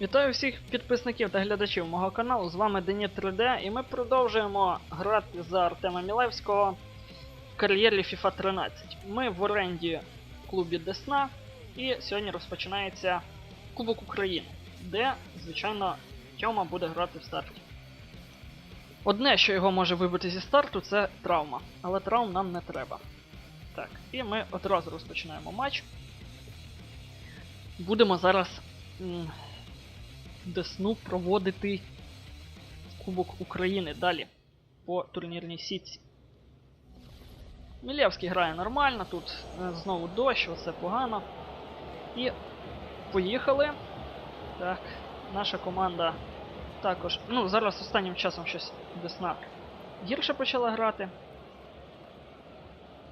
Вітаю всіх підписників та глядачів мого каналу. З вами Деніт 3D, і ми продовжуємо грати за Артема Мілевського в кар'єрі FIFA 13. Ми в оренді в клубі Десна, і сьогодні розпочинається Кубок України, де, звичайно, Тьома буде грати в старті. Одне, що його може вибити зі старту, це травма, але травм нам не треба. Так, і ми одразу розпочинаємо матч. Будемо зараз. Десну проводити Кубок України далі по турнірній сітці. Мілєвський грає нормально, тут е, знову дощ, все погано. І поїхали. Так, наша команда також. Ну, зараз останнім часом щось Десна гірше почала грати.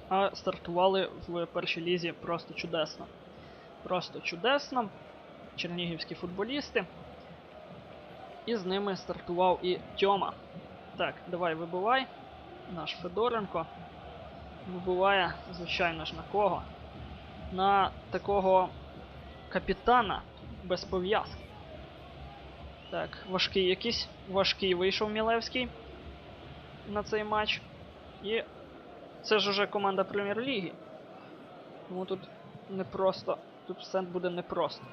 А стартували в першій лізі просто чудесно. Просто чудесно. Чернігівські футболісти. І з ними стартував і Тьома. Так, давай вибивай. Наш Федоренко. Вибиває, звичайно ж, на кого? На такого капітана без пов'язки. Так, важкий якийсь. Важкий вийшов Мілевський на цей матч. І це ж уже команда прем'єр-ліги. Тому тут непросто. Тут все буде непросто.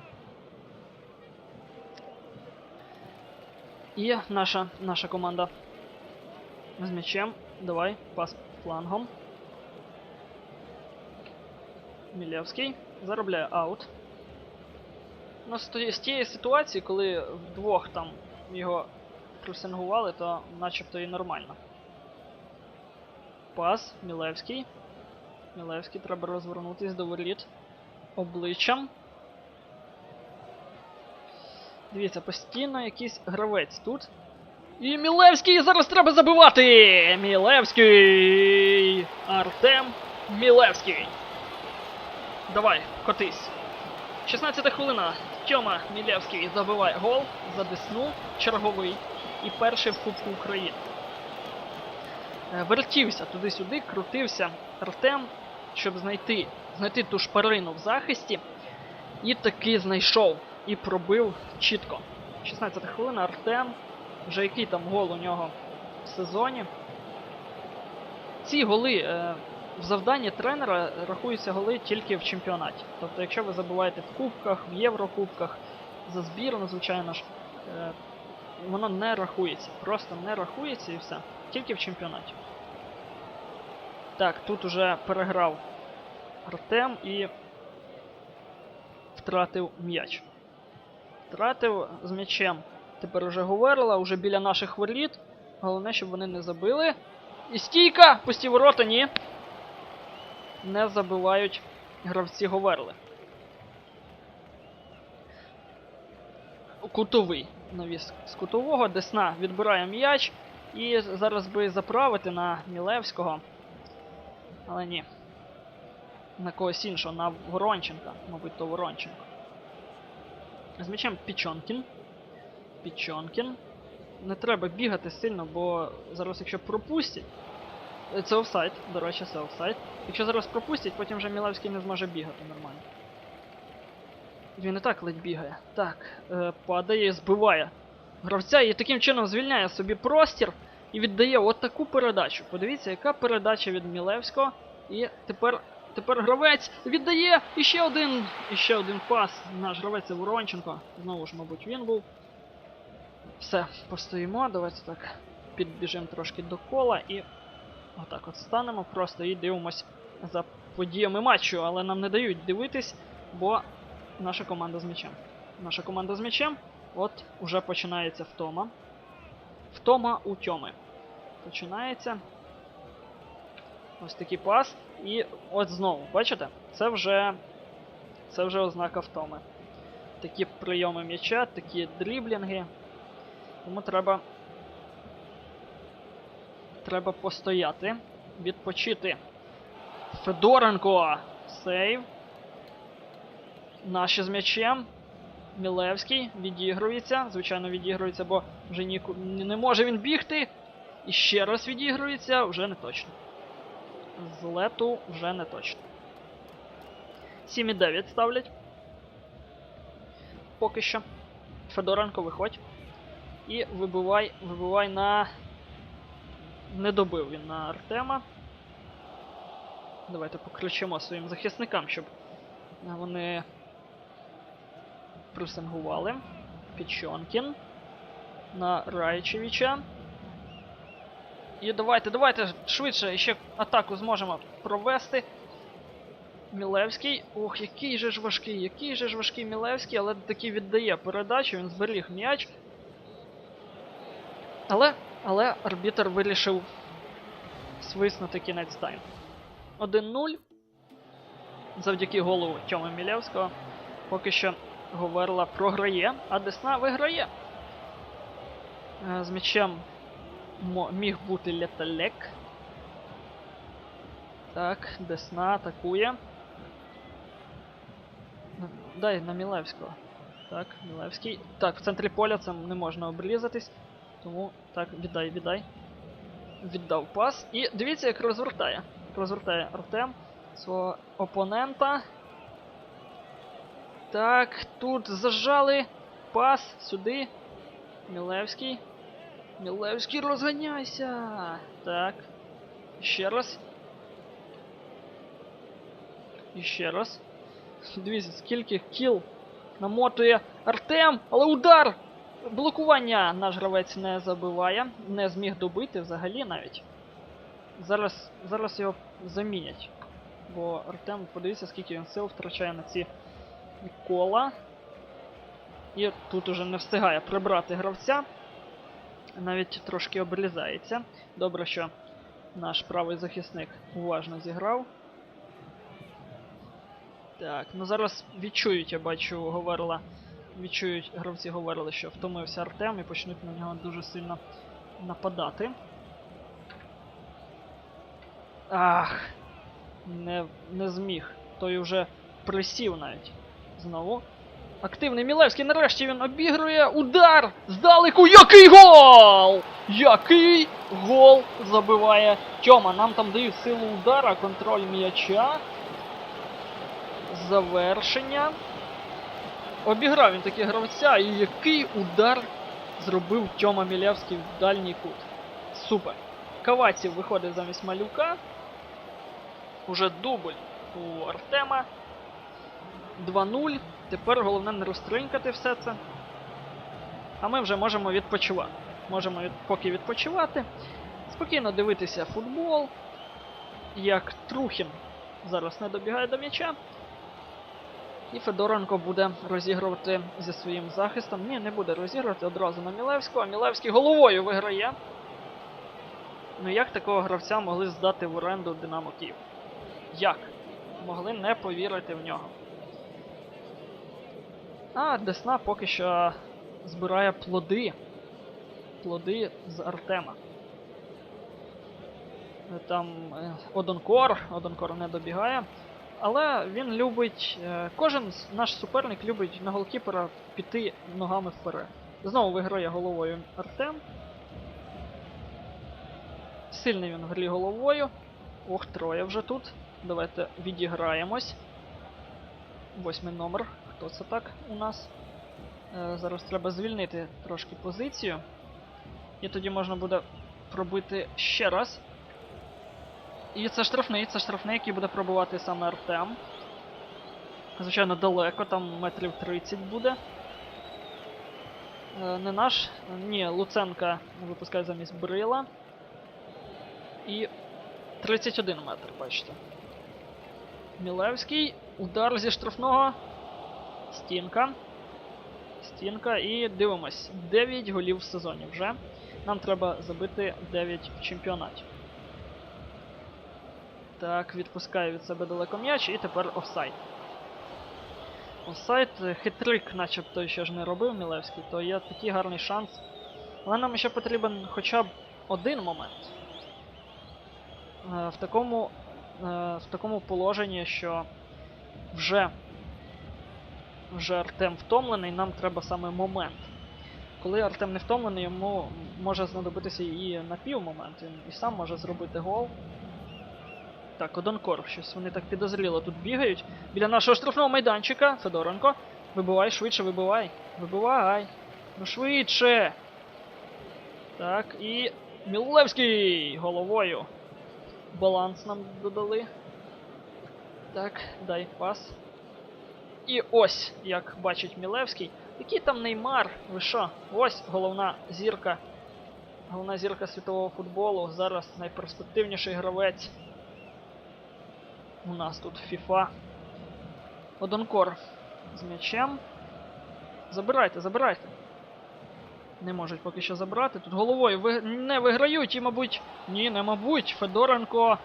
І наша, наша команда з м'ячем. Давай, пас флангом. Мілєвський. Заробляє аут. Ну, з тієї ситуації, коли вдвох там його пресингували, то начебто і нормально. Пас, Мілевський. Мілевський треба розвернутись до воріт обличчям. Дивіться, постійно якийсь гравець тут. І Мілевський зараз треба забивати! Мілевський! Артем Мілевський. Давай, котись. 16 хвилина. Тьома Мілевський забиває гол за Десну, черговий і перший в Кубку України. Е, Вертівся туди-сюди, крутився Артем, щоб знайти, знайти ту шпарину в захисті. І таки знайшов і пробив чітко. 16 хвилина Артем. Вже який там гол у нього в сезоні. Ці голи е, в завданні тренера рахуються голи тільки в чемпіонаті. Тобто, якщо ви забуваєте в кубках, в Єврокубках, за збірну, звичайно ж, е, воно не рахується. Просто не рахується і все. Тільки в чемпіонаті. Так, тут уже переграв Артем і втратив м'яч. Втратив з м'ячем. Тепер уже говорила, уже біля наших воріт. Головне, щоб вони не забили. І стійка! Пусті ворота, ні. Не забивають гравці Говерли. Кутовий навіс з кутового. Десна відбирає м'яч. І зараз би заправити на Мілевського. Але ні. На когось іншого, на Воронченка. Мабуть, то Воронченко. З м'ячем Пічонкін. Пічонкін. Не треба бігати сильно, бо зараз, якщо пропустять. Це офсайд, до речі, це офсайд. Якщо зараз пропустять, потім вже Мілевський не зможе бігати нормально. Він і так ледь бігає. Так, е, падає і збиває гравця і таким чином звільняє собі простір і віддає от таку передачу. Подивіться, яка передача від Мілевського. І тепер, тепер гравець віддає і ще один, і один пас. Наш гравець Воронченко. Знову ж, мабуть, він був. Все, постоїмо, давайте так підбіжимо трошки до кола і отак от станемо просто і дивимось за подіями матчу, але нам не дають дивитись, бо наша команда з м'ячем. Наша команда з м'ячем, от уже починається втома. Втома у Тьоми. Починається. Ось такий пас. І от знову, бачите? Це вже. Це вже ознака втоми. Такі прийоми м'яча, такі дріблінги. Тому треба. Треба постояти, відпочити. Федоренко! Сейв. Наші з м'ячем. Мілевський відігрується. Звичайно, відігрується, бо вже ніку... не може він бігти. І ще раз відігрується, вже не точно. З лету вже не точно. 7,9 ставлять. Поки що. Федоренко, виходь. І вибивай, вибивай на. Не добив він на Артема. Давайте покричимо своїм захисникам, щоб вони пресингували. Пічонкін на Райчевича. І давайте, давайте швидше ще атаку зможемо провести. Мілевський. Ох, який же ж важкий, який же ж важкий Мілевський, але таки віддає передачу, він зберіг м'яч. Але, але арбітр вирішив свиснути кінець тайму. 1-0. Завдяки голу Тьоми Мілевського. Поки що Говерла програє, а Десна виграє. Е, З м'ячем міг бути Леталек. Так, Десна атакує. Дай на Мілевського. Так, Мілевський. Так, в центрі поля це не можна обрізатись. Тому так, віддай, віддай. Віддав пас. І дивіться, як розвертає. Розвертає Артем свого опонента. Так, тут зажали. Пас сюди. Мілевський. Мілевський, розганяйся! Так. Ще раз. І ще раз. Дивіться, скільки кіл намотує Артем, але удар! Блокування наш гравець не забиває, не зміг добити взагалі навіть. Зараз, зараз його замінять. Бо Артем, подивіться, скільки він сил втрачає на ці кола. І тут уже не встигає прибрати гравця. Навіть трошки обрізається. Добре, що наш правий захисник уважно зіграв. Так, ну зараз відчують, я бачу, говорила. Відчують, гравці говорили, що втомився Артем і почнуть на нього дуже сильно нападати. Ах! Не, не зміг. Той вже присів навіть. Знову. Активний Мілевський, нарешті він обігрує. Удар! Здалеку! Який гол! Який гол забиває Тьома. Нам там дають силу удара, контроль м'яча. Завершення. Обіграв він таки гравця, і який удар зробив Тьома Мілевський в дальній кут. Супер. Каваців виходить замість малюка. Уже дубль у Артема. 2-0. Тепер головне не розтринкати все це. А ми вже можемо відпочивати. Можемо від... поки відпочивати. Спокійно дивитися футбол. Як Трухін зараз не добігає до м'яча. І Федоренко буде розігрувати зі своїм захистом. Ні, не буде розігрувати одразу на Мілевського. А Мілевський головою виграє. Ну як такого гравця могли здати в оренду Динамо Київ? Як? Могли не повірити в нього. А Десна поки що збирає плоди. Плоди з Артема. Там е, Одонкор, Одонкор не добігає. Але він любить. е, Кожен наш суперник любить на голкіпера піти ногами вперед. Знову виграє головою Артем. Сильний він в грі головою. Ох, троє вже тут. Давайте відіграємось. Восьмий номер. Хто це так у нас? Е, зараз треба звільнити трошки позицію. І тоді можна буде пробити ще раз. І це штрафний, це штрафний, який буде пробувати саме Артем. Звичайно, далеко, там метрів 30 буде. Е, не наш. Ні, Луценка випускає замість Брила. І 31 метр, бачите. Мілевський. Удар зі штрафного. Стінка. Стінка. І дивимось. 9 голів в сезоні вже. Нам треба забити 9 в чемпіонаті. Так, відпускає від себе далеко м'яч і тепер офсайд. Офсайд, е, хитрик, начебто ще ж не робив Мілевський, то є такий гарний шанс. Але нам ще потрібен хоча б один момент. Е, В такому, е, в такому положенні, що вже, вже Артем втомлений, нам треба саме момент. Коли Артем не втомлений, йому може знадобитися і напівмомент, він і сам може зробити гол. Так, Одонкор, щось вони так підозріло тут бігають. Біля нашого штрафного майданчика. Федоренко. Вибивай, швидше вибивай. Вибивай. Ну швидше. Так, і. Мілевський головою. Баланс нам додали. Так, дай пас. І ось, як бачить Мілевський. Який там Неймар? Ви що? Ось головна зірка. Головна зірка світового футболу. Зараз найперспективніший гравець. У нас тут FIFA. Одонкор з м'ячем. Забирайте, забирайте. Не можуть поки що забрати. Тут головою ви... не виграють і, мабуть. Ні, не мабуть. Федоренко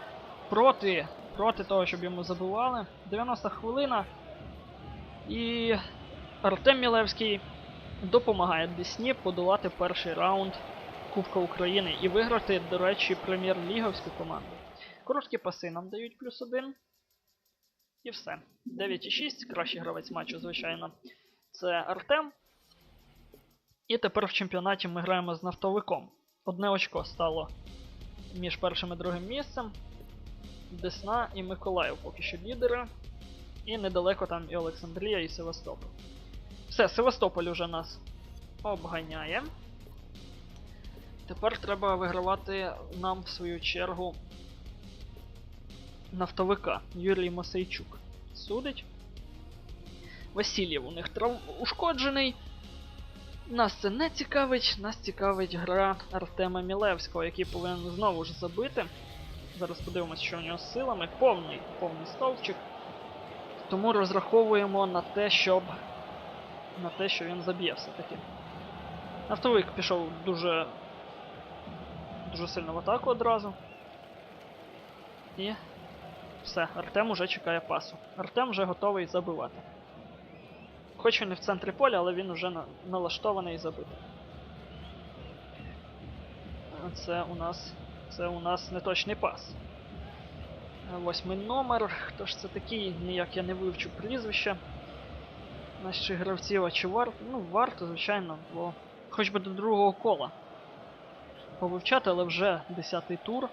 проти. Проти того, щоб йому забивали. 90 хвилина. І Артем Мілевський допомагає Десні подолати перший раунд Кубка України і виграти, до речі, прем'єр-ліговську команду. Короткі паси нам дають плюс один. І все. 9,6. Кращий гравець матчу, звичайно, це Артем. І тепер в чемпіонаті ми граємо з нафтовиком. Одне очко стало між першим і другим місцем. Десна і Миколаїв поки що лідери. І недалеко там і Олександрія, і Севастополь. Все, Севастополь уже нас обганяє. Тепер треба вигравати нам в свою чергу нафтовика Юрій Мосейчук. Судить. Васильєв у них трав... ушкоджений. Нас це не цікавить, нас цікавить гра Артема Мілевського, який повинен знову ж забити. Зараз подивимося, що у нього з силами. Повний, повний стовпчик. Тому розраховуємо на те, щоб. На те, що він заб'є все-таки. Нафтовик пішов дуже. дуже сильно в атаку одразу. І. Все, Артем уже чекає пасу. Артем вже готовий забивати. Хоч він і в центрі поля, але він уже на... налаштований забити. Це у нас. Це у нас неточний пас. Восьмий номер. Хто ж це такий? Ніяк я не вивчу прізвище. Наші гравців, а чи варто? Ну, варто, звичайно, бо хоч би до другого кола повивчати, але вже 10-й тур.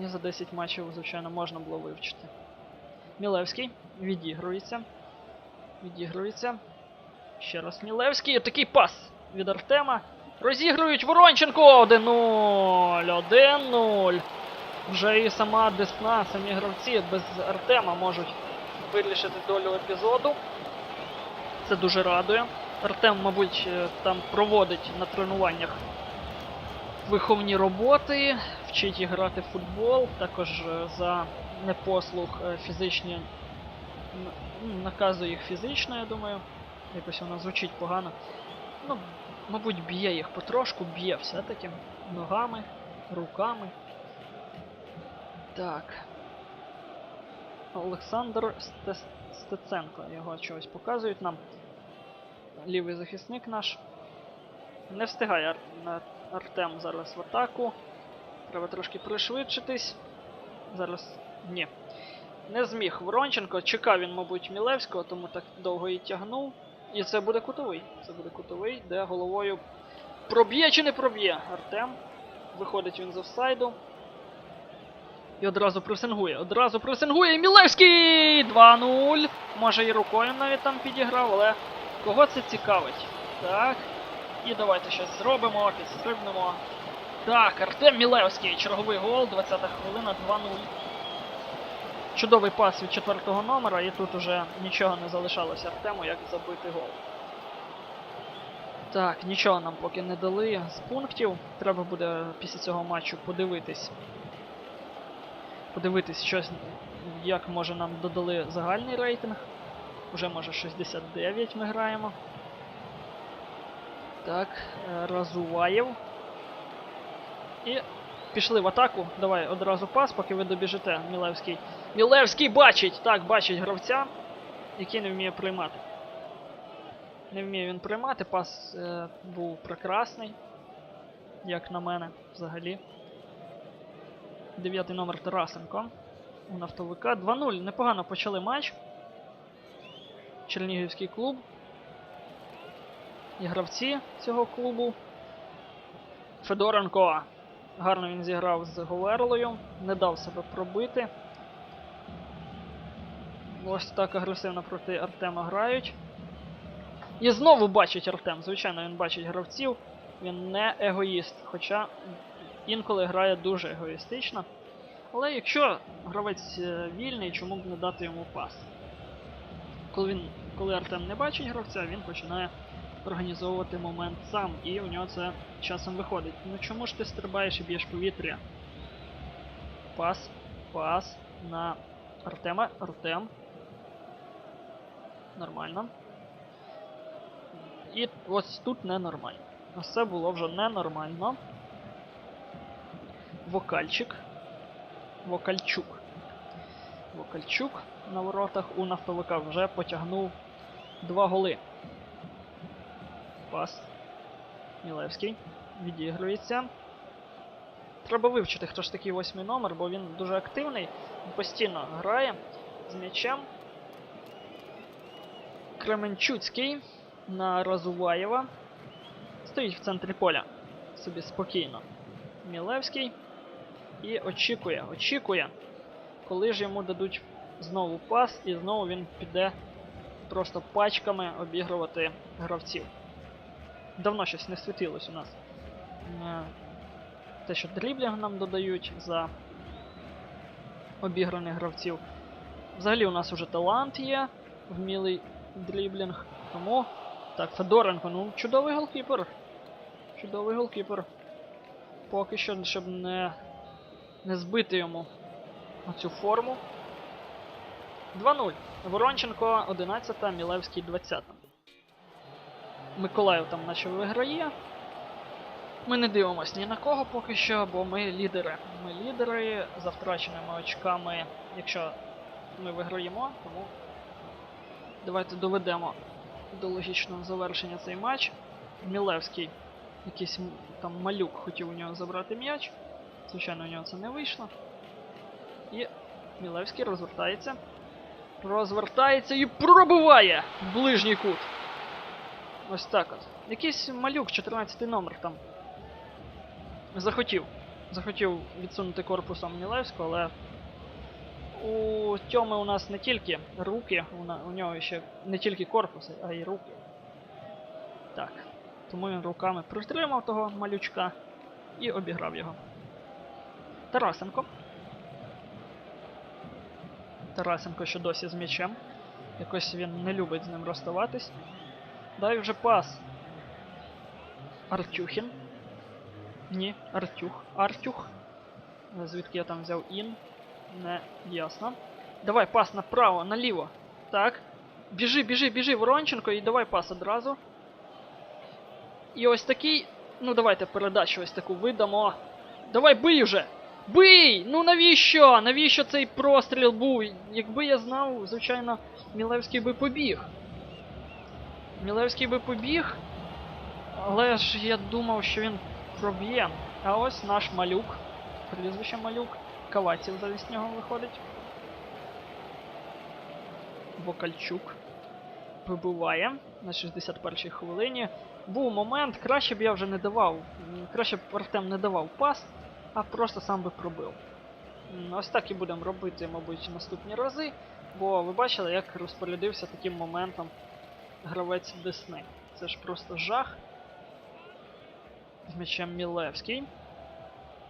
І за 10 матчів, звичайно, можна було вивчити. Мілевський відігрується. Відігрується. Ще раз Мілевський. Такий пас від Артема. Розігрують Воронченко! 1-0! 1-0. Вже і сама Десна, самі гравці без Артема можуть вирішити долю епізоду. Це дуже радує. Артем, мабуть, е, там проводить на тренуваннях виховні роботи, вчить їх грати в футбол, також е, за непослух е, фізичні ну, наказує їх фізично, я думаю. Якось воно звучить погано. Ну, мабуть, б'є їх потрошку, б'є все-таки ногами, руками. Так. Олександр Стеценко. Його чогось показують нам. Лівий захисник наш. Не встигає Артем зараз в атаку. Треба трошки пришвидшитись. Зараз. Ні. Не зміг Воронченко. Чекав він, мабуть, Мілевського, тому так довго і тягнув. І це буде кутовий. Це буде кутовий, де головою проб'є чи не проб'є Артем. Виходить він з офсайду. І одразу пресингує. Одразу пресингує. Мілевський! 2-0. Може і рукою навіть там підіграв, але кого це цікавить? Так. І давайте щось зробимо, підстрибнемо. Так, Артем Мілевський, черговий гол, 20-та хвилина, 2-0. Чудовий пас від четвертого номера, і тут уже нічого не залишалося Артему, як забити гол. Так, нічого нам поки не дали з пунктів. Треба буде після цього матчу подивитись. Подивитись, щось, як може нам додали загальний рейтинг. Уже може 69 ми граємо. Так, е, Разуваєв. І пішли в атаку. Давай одразу пас, поки ви добіжите, Мілевський. Мілевський бачить! Так, бачить гравця, який не вміє приймати. Не вміє він приймати, пас е, був прекрасний, як на мене, взагалі. Дев'ятий номер Тарасенко у нафтовика. 2-0. Непогано почали матч. Чернігівський клуб. І гравці цього клубу. Федоренко. Гарно він зіграв з Говерлою. Не дав себе пробити. Ось так агресивно проти Артема грають. І знову бачить Артем. Звичайно, він бачить гравців. Він не егоїст, хоча інколи грає дуже егоїстично. Але якщо гравець е, вільний, чому б не дати йому пас? Коли, він, коли Артем не бачить гравця, він починає організовувати момент сам, і у нього це часом виходить. Ну чому ж ти стрибаєш і б'єш повітря? Пас, пас на Артема. Артем. Нормально. І ось тут ненормально. Ось було вже ненормально. Вокальчик. Вокальчук. Вокальчук на воротах у нафтовика вже потягнув два голи. Пас. Мілевський. Відігрується. Треба вивчити, хто ж такий восьмий номер, бо він дуже активний, він постійно грає з м'ячем. Кременчуцький на Разуваєва. Стоїть в центрі поля. Собі спокійно. Мілевський. І очікує, очікує, коли ж йому дадуть знову пас, і знову він піде просто пачками обігрувати гравців. Давно щось не світилось у нас. Е, Те, що дріблінг нам додають за обіграних гравців. Взагалі у нас уже талант є, вмілий дріблінг. Тому. Так, Федоренко, ну чудовий голкіпер. Чудовий голкіпер. Поки що, щоб не, не збити йому цю форму. 2-0. Воронченко 11, Мілевський 20. Миколаїв там наче виграє. Ми не дивимося ні на кого поки що, бо ми лідери. Ми лідери за втраченими очками, якщо ми виграємо, тому давайте доведемо до логічного завершення цей матч. Мілевський, якийсь там малюк хотів у нього забрати м'яч. Звичайно, у нього це не вийшло. І Мілевський розвертається. Розвертається і пробиває ближній кут. Ось так от. Якийсь малюк, 14 номер там. Захотів. Захотів відсунути корпусом Мілевського, але у Тьоми у нас не тільки руки, у нього ще не тільки корпус, а й руки. Так. Тому він руками притримав того малючка і обіграв його. Тарасенко. Тарасенко ще досі з м'ячем. Якось він не любить з ним розставатись. Дай вже пас. Артюхін. Ні, Артюх. Артюх. Е, Звідки я там взяв ін? Не ясно. Давай пас направо, наліво. Так. Біжи, біжи, біжи, Воронченко, і давай пас одразу. І ось такий. Ну давайте передачу ось таку видамо. Давай бий уже! Бий! Ну навіщо? Навіщо цей простріл був? Якби я знав, звичайно, Мілевський би побіг. Мілевський би побіг. Але ж я думав, що він проб'є. А ось наш малюк. Прізвище малюк. Каваців замість нього виходить. Вокальчук вибиває на 61-й хвилині. Був момент, краще б я вже не давав. Краще б Артем не давав пас, а просто сам би пробив. Ось так і будемо робити, мабуть, наступні рази. Бо ви бачили, як розпорядився таким моментом гравець Десни. Це ж просто жах. З м'ячем Мілевський.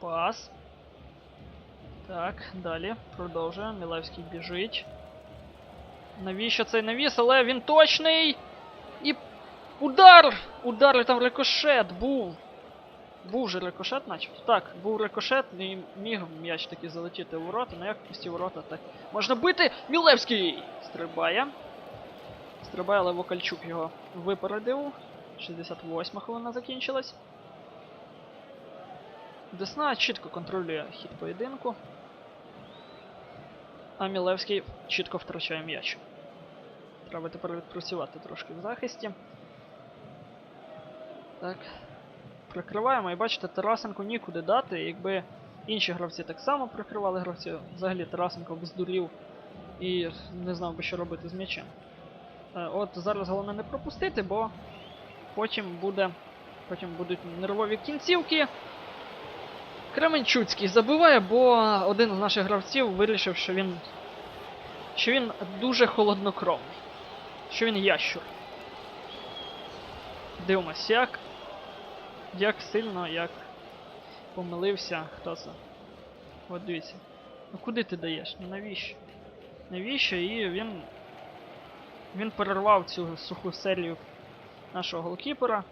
Пас. Так, далі. Продовжуємо. Мілевський біжить. Навіщо цей навіс? Але він точний! І. Удар! Удар там рикошет був. Був же рикошет, начебто. Так, був рикошет, і міг м'яч таки залетіти у ворота, ну як пусті ворота, так. Можна бити! Мілевський! Стрибає. Стрибає, але Вокальчук його випередив. 68 хвилина закінчилась. Десна чітко контролює хід поєдинку. А Мілевський чітко втрачає м'яч. Треба тепер відпрацювати трошки в захисті. Так. Прикриваємо і бачите, Тарасенко нікуди дати. Якби інші гравці так само прикривали гравців, взагалі Тарасенко б здурів і не знав би, що робити з м'ячем. Е, От зараз головне не пропустити, бо потім буде. Потім будуть нервові кінцівки. Кременчуцький забиває, бо один з наших гравців вирішив, що він. що він дуже холоднокровний. Що він ящур. Дивимось, як. Як сильно, як помилився. Хто це? От дивіться. Ну куди ти даєш? Ну навіщо? Навіщо? І він. Він перервав цю суху серію нашого голкіпера.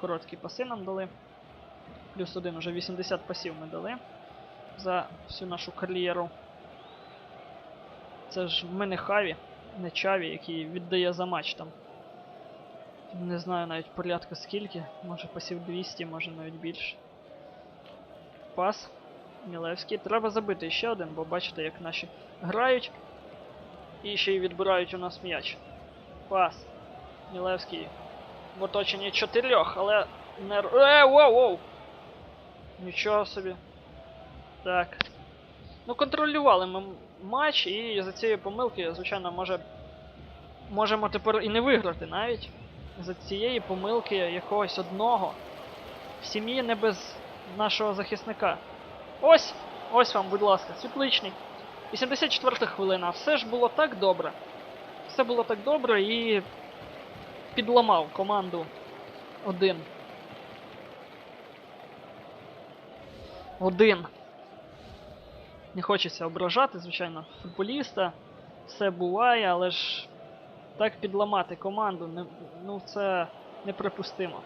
Короткі паси нам дали. Плюс один уже 80 пасів ми дали за всю нашу кар'єру. Це ж ми не Хаві, не Чаві, який віддає за матч там. Не знаю навіть порядка скільки, може пасів 200, може навіть більше. Пас. Мілевський. Треба забити ще один, бо бачите, як наші грають. І ще й відбирають у нас м'яч. Пас. Мілевський. В оточенні чотирьох, але не. Е, воу, воу! Нічого собі. Так. Ну, контролювали ми матч, і за цієї помилки, звичайно, може. Можемо тепер і не виграти навіть. За цієї помилки якогось одного. В сім'ї не без нашого захисника. Ось! Ось вам, будь ласка, світличний. 84 хвилина. Все ж було так добре. Все було так добре і підламав команду один. Один. Не хочеться ображати, звичайно, футболіста. Все буває, але ж так підламати команду, не, ну це неприпустимо.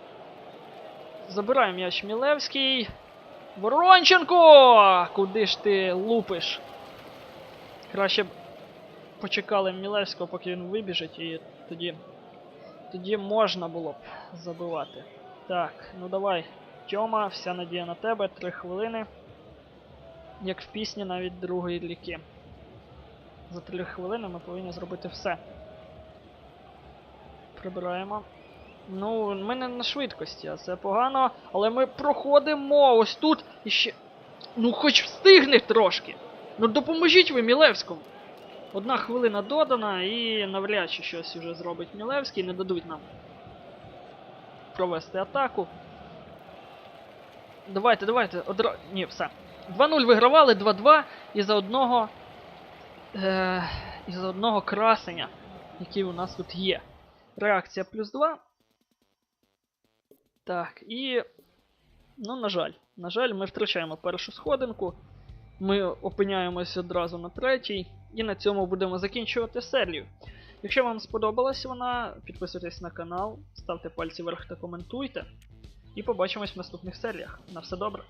Забирає м'яч Мілевський. Воронченко! Куди ж ти лупиш? Краще б почекали Мілевського, поки він вибіжить, і тоді. Тоді можна було б забивати. Так, ну давай. Тьома, вся надія на тебе, три хвилини. Як в пісні навіть другої ліки. За три хвилини ми повинні зробити все. Прибираємо. Ну, ми не на швидкості, а це погано, але ми проходимо ось тут і ще. Ну, хоч встигне трошки. Ну допоможіть ви Мілевському. Одна хвилина додана і навряд чи щось вже зробить Мілевський, не дадуть нам провести атаку. Давайте, давайте, одра... Ні, все. 2-0 вигравали, 2-2 і за одного. Е... І за одного красення, який у нас тут є. Реакція плюс 2. Так, і. Ну, на жаль. На жаль, ми втрачаємо першу сходинку. Ми опиняємось одразу на третій. І на цьому будемо закінчувати серію. Якщо вам сподобалась вона, підписуйтесь на канал, ставте пальці вверх та коментуйте. І побачимось в наступних серіях. На все добре.